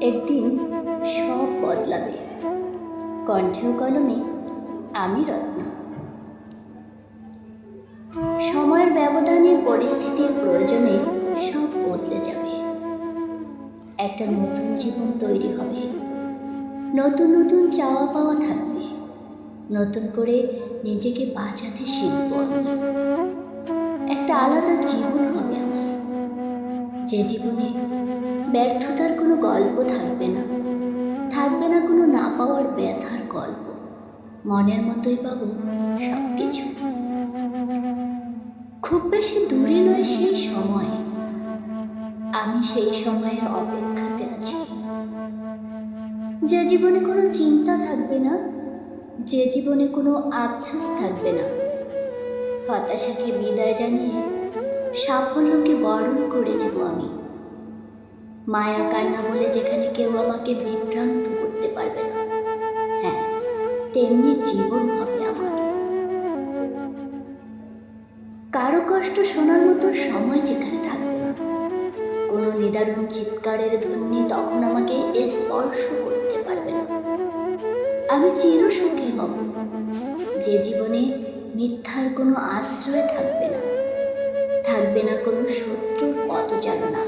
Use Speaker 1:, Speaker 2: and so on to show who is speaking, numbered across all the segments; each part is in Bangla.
Speaker 1: একদিন সব বদলাবে। কণ্ঠেও কলমে, আমি রত্না। সময়ের ব্যবধানে পরিস্থিতির প্রয়োজনে সব বদলে যাবে। একটা নতুন জীবন তৈরি হবে। নতুন নতুন চাওয়া পাওয়া থাকবে। নতুন করে নিজেকে বাঁচাতে শিখব একটা আলাদা জীবন হবে আমার। যে জীবনে ব্যর্থতার কোনো গল্প থাকবে না। থাকবে না কোনো না পাওয়ার ব্যথার গল্প। মনের মতোই পাবো সব কিছু খুব বেশি দূরে নয় সেই সময়। আমি সেই সময়ের অপেক্ষাতে আছি। যে জীবনে কোনো চিন্তা থাকবে না, যে জীবনে কোনো আফসোস থাকবে না। হতাশাকে বিদায় জানিয়ে সাফল্যকে বরণ করে নেব আমি। মায়া কান্না বলে যেখানে কেউ আমাকে বিভ্রান্ত করতে পারবে না। হ্যাঁ তেমনি জীবন হবে আমার। কারও কষ্ট শোনার মতো সময় যেখানে থাকবে না। কোনো নিদারুণ চিৎকারের ধ্বনি তখন আমাকে স্পর্শ করতে পারবে না। আমি চিরসুখী হব। যে জীবনে মিথ্যার কোনো আশ্রয় থাকবে না। থাকবে না কোনো শত্রুর পদচারণা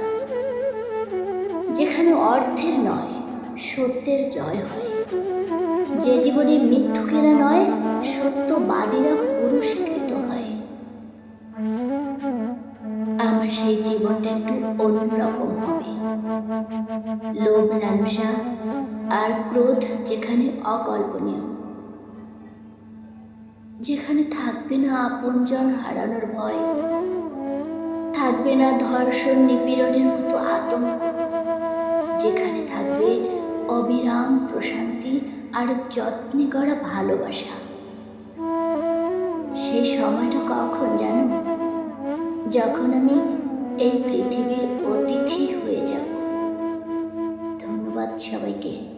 Speaker 1: যেখানে অর্থের নয়, সত্যের জয় হয়। যে জীবনে মিথ্যুকেরা নয়, সত্যবাদীরা পুরস্কৃত হয়। আমার সেই জীবনটা একটু অন্যরকম হবে। লোভ, লালসা আর ক্রোধ যেখানে অকল্পনীয়। যেখানে থাকবে না আপনজন হারানোর ভয়। থাকবে না ধর্ষণ নিপীড়নের মতো আতঙ্ক। যেখানে থাকবে অবিরাম প্রশান্তি আর যত্নে করা ভালোবাসা। সেই সময়টা কখন জানো? যখন আমি এই পৃথিবীর অতিথি হয়ে যাব। ধন্যবাদ সবাইকে।